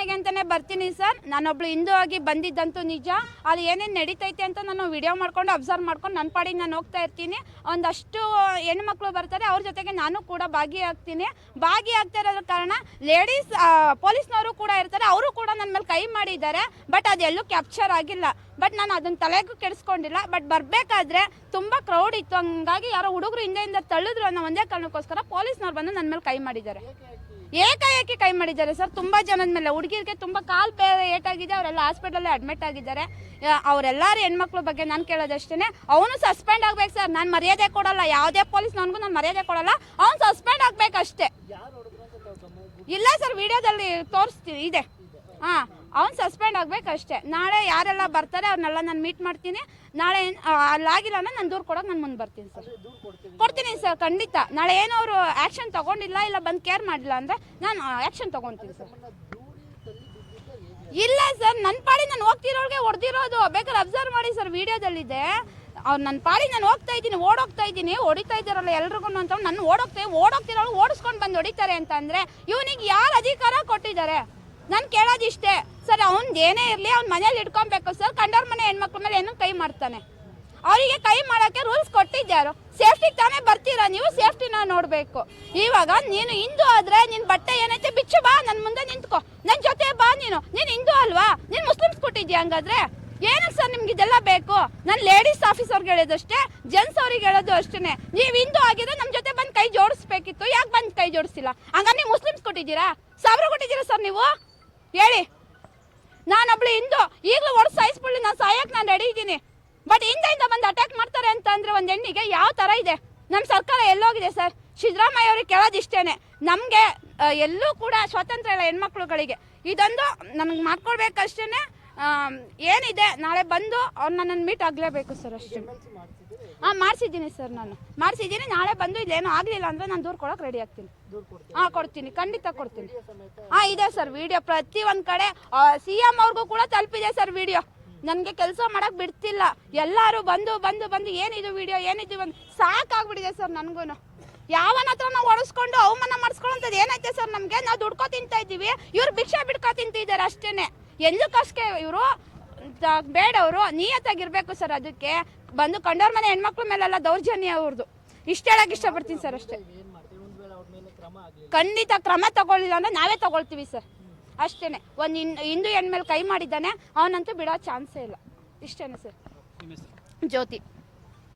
ಪ್ರತಿಭಟನೆಗೆ ಅಂತಾನೆ ಬರ್ತೀನಿ ಸರ್. ನಾನೊಬ್ಳು ಹಿಂದೂ ಆಗಿ ಬಂದಿದ್ದಂತೂ ನಿಜ. ಅಲ್ಲಿ ಏನೇನು ನಡೀತೈತೆ ಅಂತ ನಾನು ವಿಡಿಯೋ ಮಾಡ್ಕೊಂಡು ಅಬ್ಸರ್ವ್ ಮಾಡ್ಕೊಂಡು ನನ್ನ ಪಾಡಿಗೆ ನಾನು ಹೋಗ್ತಾ ಇರ್ತೀನಿ. ಒಂದಷ್ಟು ಹೆಣ್ಮಕ್ಳು ಬರ್ತಾರೆ, ಅವ್ರ ಜೊತೆಗೆ ನಾನು ಕೂಡ ಭಾಗಿಯಾಗ್ತೀನಿ. ಭಾಗಿಯಾಗ್ತಾ ಇರೋದ್ರ ಕಾರಣ ಲೇಡೀಸ್ ಪೊಲೀಸ್ನವರು ಕೂಡ ಇರ್ತಾರೆ, ಅವರು ಕೂಡ ನನ್ನ ಮೇಲೆ ಕೈ ಮಾಡಿದ್ದಾರೆ ಬಟ್ ಅದೆಲ್ಲೂ ಕ್ಯಾಪ್ಚರ್ ಆಗಿಲ್ಲ. ಬಟ್ ನಾನು ಅದನ್ನ ತಲೆಗೂ ಕೆಡಿಸ್ಕೊಂಡಿಲ್ಲ. ಬಟ್ ಬರಬೇಕಾದ್ರೆ ತುಂಬ ಕ್ರೌಡ್ ಇತ್ತು. ಹಂಗಾಗಿ ಯಾರೋ ಹುಡುಗರು ಹಿಂದೆಯಿಂದ ತಳ್ಳಿದ್ರು ಅನ್ನೋ ಒಂದೇ ಕಾರಣಕ್ಕೋಸ್ಕರ ಪೊಲೀಸ್ನವ್ರು ಬಂದು ನನ್ನ ಮೇಲೆ ಕೈ ಮಾಡಿದ್ದಾರೆ. ಏಕಾಏಕಿ ಕೈ ಮಾಡಿದ್ದಾರೆ ಸರ್. ತುಂಬ ಜನದ ಮೇಲೆ ಹುಡುಗಿರಿಗೆ ತುಂಬ ಕಾಲು ಬೇರೆ ಏಟಾಗಿದೆ. ಅವರೆಲ್ಲ ಹಾಸ್ಪಿಟಲಲ್ಲಿ ಅಡ್ಮಿಟ್ ಆಗಿದ್ದಾರೆ. ಅವರೆಲ್ಲರೂ ಹೆಣ್ಮಕ್ಳ ಬಗ್ಗೆ ನಾನು ಕೇಳೋದಷ್ಟೇ ಅವನು ಸಸ್ಪೆಂಡ್ ಆಗ್ಬೇಕು ಸರ್. ನಾನು ಮರ್ಯಾದೆ ಕೊಡಲ್ಲ. ಯಾವುದೇ ಪೊಲೀಸ್ ನನಗೂ ನಾನು ಮರ್ಯಾದೆ ಕೊಡಲ್ಲ. ಅವ್ನು ಸಸ್ಪೆಂಡ್ ಆಗ್ಬೇಕಷ್ಟೇ. ಇಲ್ಲ ಸರ್, ವಿಡಿಯೋದಲ್ಲಿ ತೋರಿಸ್ತೀವಿ. ಇದೆ. ಹಾಂ. ಅವ್ನು ಸಸ್ಪೆಂಡ್ ಆಗ್ಬೇಕಷ್ಟೇ. ನಾಳೆ ಯಾರೆಲ್ಲ ಬರ್ತಾರೆ ಅವ್ರನ್ನೆಲ್ಲ ನಾನು ಮೀಟ್ ಮಾಡ್ತೀನಿ. ನಾಳೆ ಅಲ್ಲಾಗಿಲ್ಲ ಅಂದ್ರೆ ನಾನು ದೂರು ಕೊಡೋಕೆ ನಾನು ಮುಂದೆ ಬರ್ತೀನಿ ಸರ್. ಕೊಡ್ತೀನಿ. ಸರ್ ಖಂಡಿತ. ನಾಳೆ ಏನೋ ಅವರು ಆ್ಯಕ್ಷನ್ ತಗೊಂಡಿಲ್ಲ ಇಲ್ಲ ಬಂದು ಕೇರ್ ಮಾಡಿಲ್ಲ ಅಂದರೆ ನಾನು ಆ್ಯಕ್ಷನ್ ತಗೊತೀನಿ ಸರ್. ಇಲ್ಲ ಸರ್ ನನ್ನ ಪಾಡಿ ನಾನು ಹೋಗ್ತಿರೋಳ್ಗೆ ಹೊಡೆದಿರೋದು. ಬೇಕಾದ್ರೆ ಅಬ್ಸರ್ವ್ ಮಾಡಿ ಸರ್ ವಿಡಿಯೋದಲ್ಲಿದೆ. ಅವ್ರು ನನ್ನ ಪಾಡಿ ನಾನು ಹೋಗ್ತಾ ಇದ್ದೀನಿ ಓಡೋಗ್ತಾ ಇದ್ದೀನಿ. ಹೊಡಿತಾ ಇದ್ದಾರಲ್ಲ ಎಲ್ರಿಗೂ ಅಂತ ನನ್ನ ಓಡೋಗ್ತಾ ಓಡೋಗ್ತಿರೋಳು ಓಡಿಸ್ಕೊಂಡು ಬಂದು ಹೊಡಿತಾರೆ ಅಂತ ಅಂದರೆ ಇವನಿಗೆ ಯಾರು ಅಧಿಕಾರ ಕೊಟ್ಟಿದ್ದಾರೆ? ನಾನು ಕೇಳೋದಿಷ್ಟೇ. ಸರ್ ಅವ್ನು ಏನೇ ಇರಲಿ ಅವ್ನ ಮನೇಲಿ ಇಟ್ಕೊಬೇಕು. ಸರ್, ಕಂಡವ್ರ ಮನೆ ಹೆಣ್ಮಕ್ಳ ಮೇಲೆ ಏನೋ ಕೈ ಮಾಡ್ತಾನೆ. ಅವರಿಗೆ ಕೈ ಮಾಡೋಕ್ಕೆ ರೂಲ್ಸ್ ಕೊಟ್ಟಿದ್ದಾರೆ ಸೇಫ್ಟಿ ತಾನೇ ಬರ್ತೀರಾ ನೀವು? ಸೇಫ್ಟಿನ ನೋಡಬೇಕು. ಇವಾಗ ನೀನು ಹಿಂದೂ ಆದ್ರೆ ನಿನ್ ಬಟ್ಟೆ ಏನೈತೆ ಬಿಚ್ಚು, ಬಾ ನನ್ನ ಮುಂದೆ ನಿಂತ್ಕೊ. ನನ್ನ ಜೊತೆ ಬಾ ನೀನು. ನೀನು ಹಿಂದೂ ಅಲ್ವಾ? ನೀನು ಮುಸ್ಲಿಮ್ಸ್ ಕೊಟ್ಟಿದ್ಯಾ ಹಂಗಾದ್ರೆ? ಏನಕ್ಕೆ ಸರ್ ನಿಮ್ಗೆ ಇದೆಲ್ಲ ಬೇಕು? ನಾನು ಲೇಡೀಸ್ ಆಫೀಸರ್ಗೆ ಹೇಳೋದಷ್ಟೇ ಜೆಂಟ್ಸ್ ಅವ್ರಿಗೆ ಹೇಳೋದು ಅಷ್ಟೇ ನೀವು ಹಿಂದೂ ಆಗಿದ್ರೆ ನಮ್ಮ ಜೊತೆ ಬಂದು ಕೈ ಜೋಡಿಸ್ಬೇಕಿತ್ತು, ಯಾಕೆ ಬಂದು ಕೈ ಜೋಡಿಸಿಲ್ಲ ಹಂಗ ನೀವು ಮುಸ್ಲಿಮ್ಸ್ ಕೊಟ್ಟಿದ್ದೀರಾ? ಸಾವಿರ ಕೊಟ್ಟಿದ್ದೀರಾ ಸರ್ ನೀವು? ಹೇಳಿ. ನಾನೊಬ್ಳು ಹಿಂದೂ, ಈಗಲೂ ಒಡ್ ಸಾಯಿಸ್ಬಿಡ್ಲಿ ನಾನು ಸಾಯಕ್ಕೆ ನಾನು ರೆಡಿ ಇದ್ದೀನಿ. ಬಟ್ ಹಿಂದೆಯಿಂದ ಬಂದು ಅಟ್ಯಾಕ್ ಮಾಡ್ತಾರೆ ಅಂತ ಅಂದರೆ ಒಂದು ಹೆಣ್ಣಿಗೆ ಯಾವ ಥರ ಇದೆ? ನಮ್ಮ ಸರ್ಕಾರ ಎಲ್ಲೋಗಿದೆ ಸರ್. ಸಿದ್ದರಾಮಯ್ಯ ಅವ್ರಿಗೆ ಕೇಳೋದಿಷ್ಟೇನೆ ನಮಗೆ ಎಲ್ಲೂ ಕೂಡ ಸ್ವಾತಂತ್ರ್ಯ ಇಲ್ಲ ಹೆಣ್ಮಕ್ಳುಗಳಿಗೆ. ಇದೊಂದು ನಮಗೆ ಮಾಡ್ಕೊಡ್ಬೇಕಷ್ಟೇ ಏನಿದೆ? ನಾಳೆ ಬಂದು ಅವ್ರು ನನ್ನನ್ನು ಮೀಟ್ ಆಗಲೇಬೇಕು ಸರ್ ಅಷ್ಟೇ. ಹಾಂ ಮಾಡಿಸಿದ್ದೀನಿ ಸರ್ ನಾನು. ಮಾಡಿಸಿದ್ದೀನಿ, ನಾಳೆ ಬಂದು ಇಲ್ಲೇನೂ ಆಗಲಿಲ್ಲ ಅಂದರೆ ನಾನು ದೂರ ಕೊಡೋಕೆ ರೆಡಿ ಆಗ್ತೀನಿ. ಹಾಂ ಕೊಡ್ತೀನಿ. ಖಂಡಿತ ಕೊಡ್ತೀನಿ. ಹಾಂ ಇದೆ ಸರ್ ವಿಡಿಯೋ ಪ್ರತಿ ಒಂದು ಕಡೆ ಸಿ ಎಂ ಅವ್ರಿಗೂ ಕೂಡ ತಲುಪಿದೆ ಸರ್ ವಿಡಿಯೋ ನನಗೆ ಕೆಲಸ ಮಾಡೋಕೆ ಬಿಡ್ತಿಲ್ಲ. ಎಲ್ಲರೂ ಬಂದು ಬಂದು ಬಂದು ಏನಿದು ವಿಡಿಯೋ ಏನಿದು ಬಂದು ಸಾಕಾಗ್ಬಿಟ್ಟಿದೆ ಸರ್ ನನಗೂ ಯಾವನ ಹತ್ರ ನಾವು ಹೊಡಿಸ್ಕೊಂಡು ಅವಮಾನ ಮಾಡಿಸ್ಕೊಳ್ಳೋಂಥದ್ದು ಏನೈತೆ ಸರ್ ನಮಗೆ? ನಾವು ದುಡ್ಕೊ ತಿಂತಾ ಇದ್ದೀವಿ. ಇವ್ರು ಭಿಕ್ಷೆ ಬಿಡ್ಕೊ ತಿಂತಿದ್ದಾರೆ ಅಷ್ಟೇನೆ. ಎಲ್ಲಕ್ಕಷ್ಟೇ ಇವರು ಬೇಡವರು ನಿಯತ್ತಾಗಿರ್ಬೇಕು ಸರ್ ಅದಕ್ಕೆ. ಬಂದು ಕಂಡವ್ರ ಮನೆ ಹೆಣ್ಮಕ್ಳ ಮೇಲೆಲ್ಲ ದೌರ್ಜನ್ಯ ಅವ್ರದ್ದು ಇಷ್ಟ ಹೇಳಕ್ ಇಷ್ಟಪಡ್ತೀನಿ ಸರ್ ಅಷ್ಟೇ. ಖಂಡಿತ ಕ್ರಮ ತಗೊಳ್ಳಿಲ್ಲ ಅಂದ್ರೆ ನಾವೇ ತಗೊಳ್ತೀವಿ ಸರ್. ಅಷ್ಟೇನೆ. ಒಂದು ಹಿಂದೂ ಹೆಣ್ಮೇಲೆ ಕೈ ಮಾಡಿದ್ದಾನೆ ಅವನಂತೂ ಬಿಡೋ ಚಾನ್ಸೇ ಇಲ್ಲ. ಇಷ್ಟೇನೆ ಸರ್. ಜ್ಯೋತಿ.